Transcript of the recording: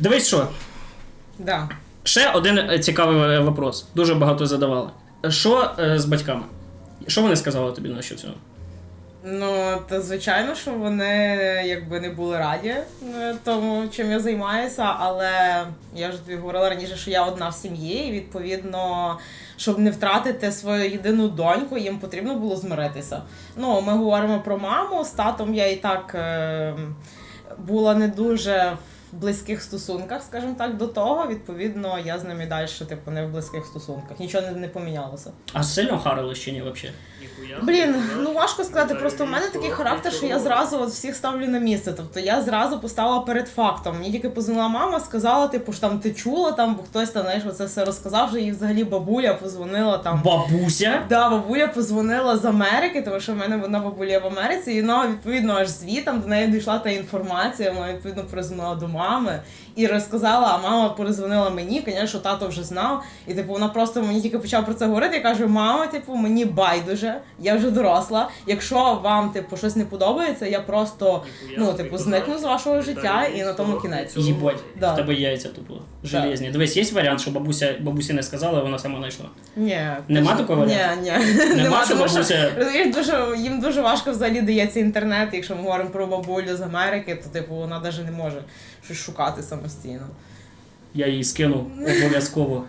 Дивись що. Да. Ще один е, цікавий е, вопрос. Дуже багато задавали. Що е, з батьками? Що вони сказали тобі на що цього? Ну, то звичайно, що вони якби не були раді тому, чим я займаюся, але я ж тобі говорила раніше, що я одна в сім'ї, і відповідно, щоб не втратити свою єдину доньку, їм потрібно було змиритися. Ну, ми говоримо про маму. З татом я і так е, була не дуже в близьких стосунках, скажімо так, до того. Відповідно, я з ними далі, типу, не в близьких стосунках. Нічого не, не помінялося. А сильно харили чи ні взагалі? Блін, ну важко сказати. Просто у мене такий характер, що я зразу от всіх ставлю на місце. Тобто я зразу поставила перед фактом. Мені тільки позвонила мама, сказала, типу, що там ти чула, там бо хтось там знаєш, оце все розказав. Вже їй взагалі бабуля позвонила там. Бабуся? Да, бабуля позвонила з Америки, тому що в мене вона бабуля в Америці, і вона відповідно аж звітом до неї дійшла та інформація. Вона відповідно перезвонила до мами і розказала, а мама перезвонила мені, звісно, тато вже знав. І типу вона просто мені тільки почав про це говорити. Я кажу, мама, типу, мені байдуже, я вже доросла. Якщо вам типу щось не подобається, я просто ну, типу, зникну з вашого життя і на тому кінець. Їбать, Да. в тебе яйця тупо. Железні. Дивись, є варіант, що бабуся бабусі не сказала, вона сама знайшла. Ні, Нема такого Ні, ні. Нема, що бабуся. Розумієш, дуже їм дуже важко взагалі дається інтернет. Якщо ми говоримо про бабулю з Америки, то типу вона навіть не може щось шукати самостійно. Я її скинув обов'язково.